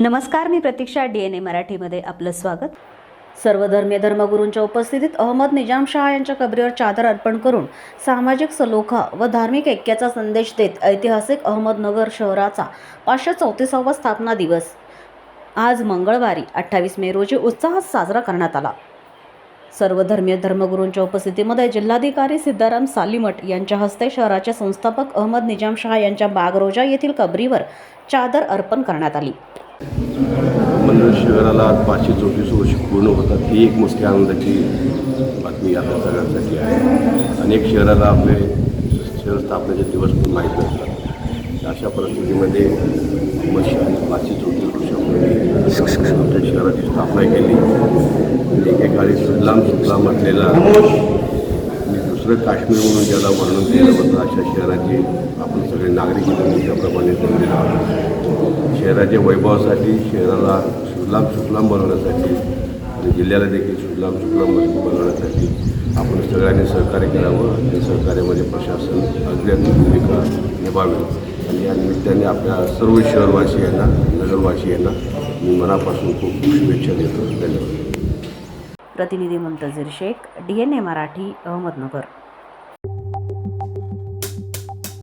नमस्कार मी प्रतीक्षा D N ए मराठीमध्ये आपलं स्वागत. सर्वधर्मीय धर्मगुरूंच्या उपस्थितीत अहमद निजाम शहा यांच्या कबरीवर चादर अर्पण करून सामाजिक सलोखा व धार्मिक ऐक्याचा संदेश देत ऐतिहासिक अहमदनगर शहराचा पाचशे चौतीसावा स्थापना दिवस आज मंगळवारी अठ्ठावीस मे रोजी उत्साहात साजरा करण्यात आला. सर्व धर्मीय धर्मगुरूंच्या उपस्थितीमध्ये जिल्हाधिकारी सिद्धाराम सालीमठ यांच्या हस्ते शहराचे संस्थापक अहमद निजाम शहा यांच्या बागरोजा येथील कबरीवर चादर अर्पण करण्यात आली. शहराला आज पाचशे चौतीस वर्ष पूर्ण होतात. ही एक मोठी आनंदाची बातमी आपल्या सगळ्यांसाठी आहे. अनेक शहराला आपले शहर स्थापनेचे दिवस पण माहीत नसतात. अशा परिस्थितीमध्ये मशी केंद्राची स्थापना केली. एकेकाळी सुजलाम सुफलाम म्हटलेला मी दुसरं काश्मीर म्हणून ज्याला वर्णन केलं होतं अशा शहराची आपण सगळे नागरिक म्हणून त्याप्रमाणे जमलेलो आहोत. शहराच्या वैभवासाठी शहराला सुजलाम सुफलाम बनवण्यासाठी आणि जिल्ह्याला देखील सुजलाम सुफलाम बनवण्यासाठी आपण सगळ्यांनी सहकार्य करावं. आणि सहकार्यामध्ये प्रशासन अग्रणी भूमिका निभावी आणि या निमित्ताने आपल्या सर्व शहरवासियांना नगरवासियांना मी मनापासून खूप खूप शुभेच्छा देतो. धन्यवाद. प्रतिनिधी Muntazir Shaikh D N A Marathi Ahmednagar.